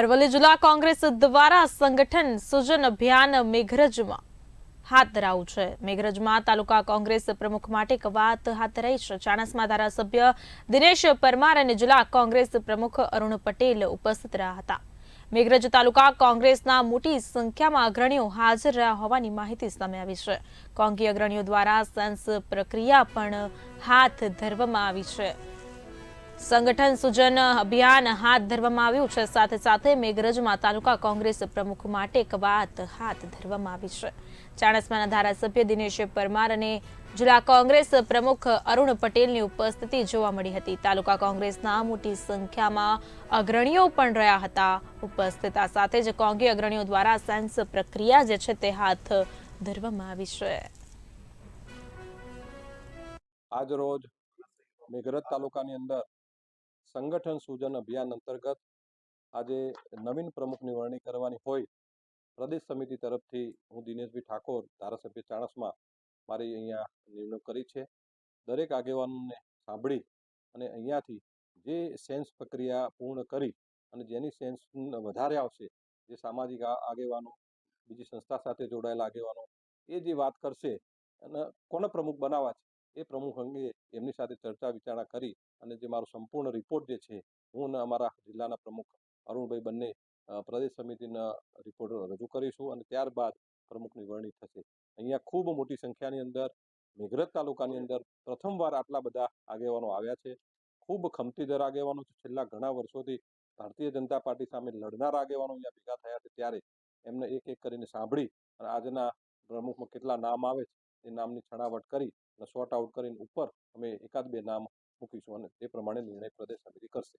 અરવલ્લી જિલ્લા કોંગ્રેસ દ્વારા સંગઠન સુજન અભિયાન મેઘરજમાં હાથ ધરાવું છે. મેઘરજમાં તાલુકા કોંગ્રેસ પ્રમુખ માટે કવાત હાથ ધરાઈ છે. ચાણસમાં ધારાસભ્ય દિનેશ પરમાર અને જિલ્લા કોંગ્રેસ પ્રમુખ અરુણ પટેલ ઉપસ્થિત રહ્યા હતા. મેઘરજ તાલુકા કોંગ્રેસના મોટી સંખ્યામાં અગ્રણીઓ હાજર રહ્યા હોવાની માહિતી સામે આવી છે. કોંગી અગ્રણીઓ દ્વારા સેન્સ પ્રક્રિયા પણ હાથ ધરવામાં આવી છે. સંગઠન સુજન અભિયાન હાથ ધરવામાં આવ્યું છે. સાથે સાથે મેઘરજમાં તાલુકા કોંગ્રેસ પ્રમુખ માટે કવાત હાથ ધરવામાં આવી છે. ચાણસ્માના ધારાસભ્ય દિનેશ પરમાર અને જિલ્લા કોંગ્રેસ પ્રમુખ અરુણ પટેલની ઉપસ્થિતિ જોવા મળી હતી. તાલુકા કોંગ્રેસના મોટી સંખ્યામાં અગ્રણીઓ પણ રહ્યા હતા ઉપસ્થિત. આ સાથે જ કોંગી અગ્રણીઓ દ્વારા સેન્સ પ્રક્રિયા જે છે તે હાથ ધરવામાં આવી છે. આજ રોજ મેઘરજ તાલુકાની અંદર સંગઠન સૂજન અભિયાન અંતર્ગત આજે નવીન પ્રમુખની વરણી કરવાની હોય, પ્રદેશ સમિતિ તરફથી હું દિનેશભાઈ ઠાકોર, ધારાસભ્ય ચાણસમાં મારી અહીંયા નિમણૂક કરી છે. દરેક આગેવાનોને સાંભળી અને અહીંયાથી જે સેન્સ પ્રક્રિયા પૂર્ણ કરી અને જેની સેન્સ વધારે આવશે, જે સામાજિક આગેવાનો, બીજી સંસ્થા સાથે જોડાયેલા આગેવાનો, એ જે વાત કરશે અને કોને પ્રમુખ બનાવવા છે? એ પ્રમુખ અંગે એમની સાથે ચર્ચા વિચારણા કરી અને જે મારો સંપૂર્ણ રિપોર્ટ જે છે, હું અને અમારા જિલ્લાના પ્રમુખ અરુણભાઈ બંને પ્રદેશ સમિતિના રિપોર્ટ રજૂ કરીશું અને ત્યારબાદ પ્રમુખની વરણી થશે. અહીંયા ખૂબ મોટી સંખ્યાની અંદર મેઘરજ તાલુકાની અંદર પ્રથમવાર આટલા બધા આગેવાનો આવ્યા છે. ખૂબ ખમતીદર આગેવાનો છેલ્લા ઘણા વર્ષોથી ભારતીય જનતા પાર્ટી સામે લડનાર આગેવાનો અહીંયા ભેગા થયા છે. ત્યારે એમને એક એક કરીને સાંભળી અને આજના પ્રમુખમાં કેટલા નામ આવે છે, એ નામની છણાવટ કરી અને સોર્ટ આઉટ કરીને ઉપર અમે એકાદ બે નામ મૂકીશું અને તે પ્રમાણે નિર્ણય પ્રદેશ સમિતિ કરશે.